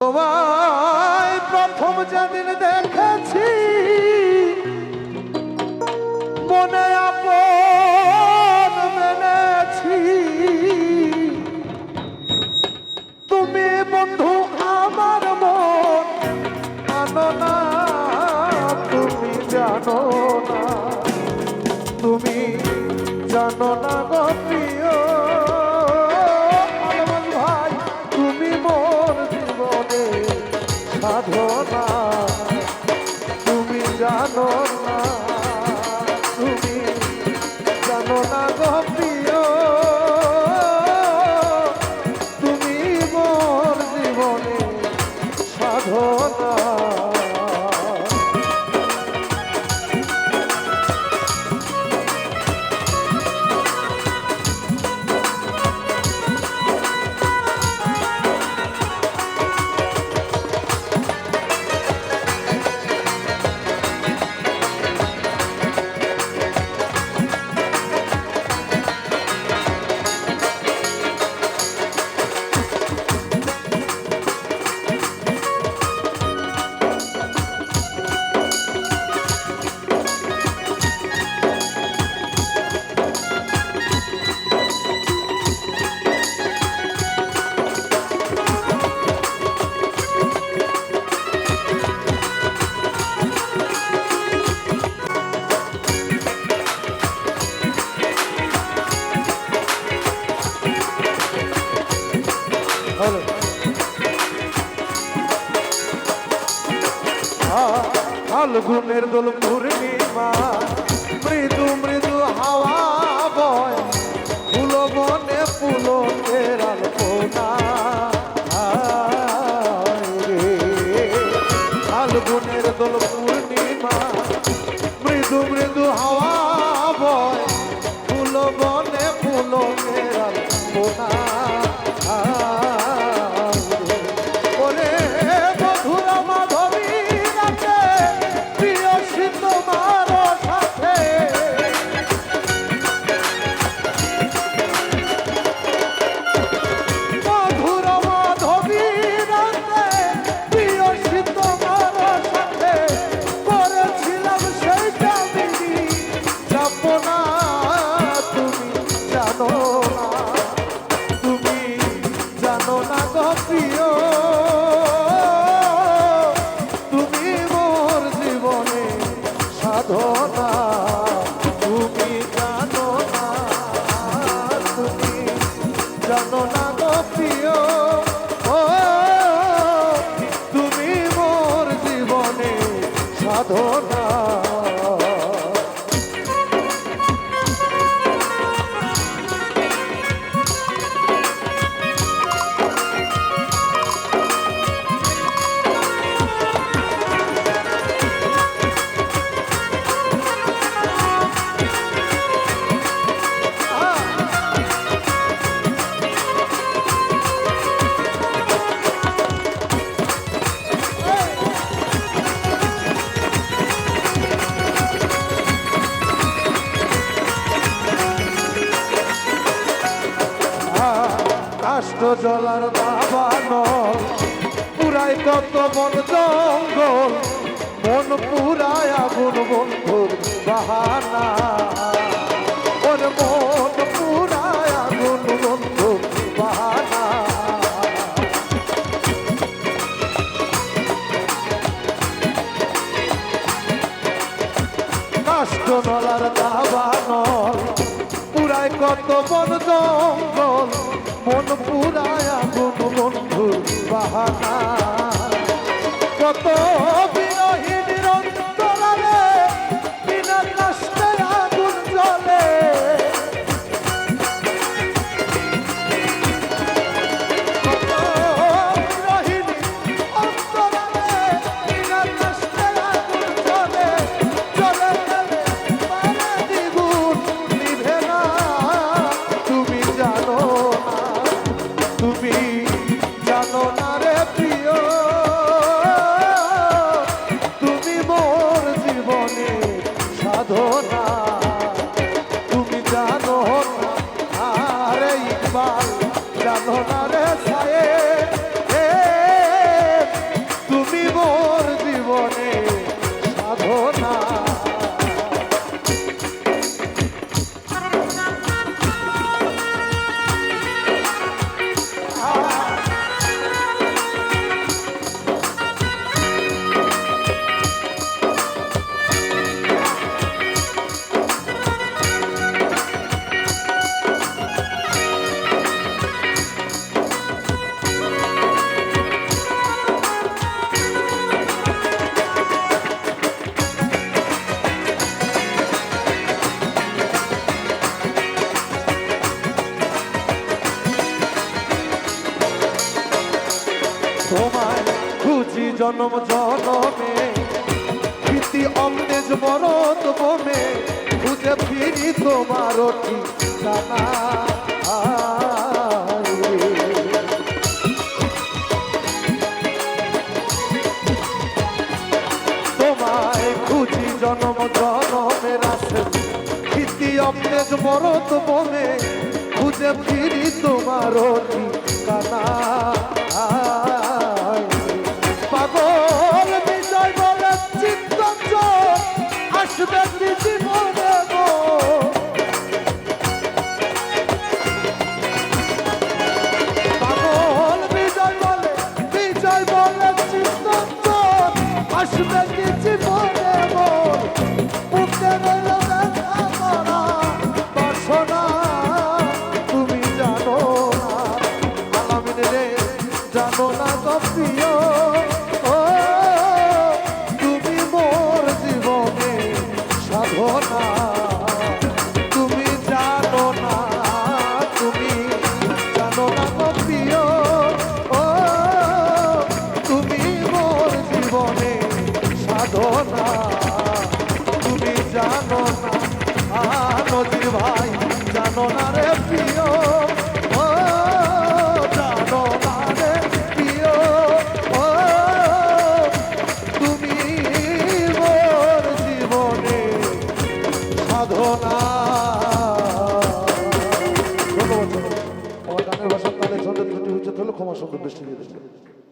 তোমায় প্রথম যেদিন দেখেছি ফাল্গুনের দোল পূর্ণিমা। মৃদু মৃদু হাওয়া বয়, ফুল বনে ফুলের আলপনা ফাল্গুনের দোল পূর্ণিমা। মৃদু মৃদু হাওয়া বয়, ফুল বনে ফুলের সাধনা তুমি জানো না তুমি জানো না গো প্রিয়। ও তুমি মোর জীবনে সাধনা। জলার দাবানো পুরাই কত বন জঙ্গল, মন পুরায় আগুন বন্ধুর বাহানা। ওর মন পুরায় আগুন বন্ধুর বাহানা। কাষ্ট নলার দাবানল পুরায় কত বন জঙ্গল মন পুরায় সাধনার জনম জনমে, প্রীতি অমনেজ মরত বমে, খুঁজে ফিরি তোমার ঠিকানা তোমায় খুঁজি জনম জনমের আসে প্রীতি মরত খুঁজে ফিরি তোমার ঠিকানা সাধনা তুমি জানো না নদীর ভাই, জানো না রে প্রিয়। জানো না রে প্রিয়। তুমি মোর জীবনে সাধনা। ক্ষমা সুন্দর দৃষ্টি দিয়ে।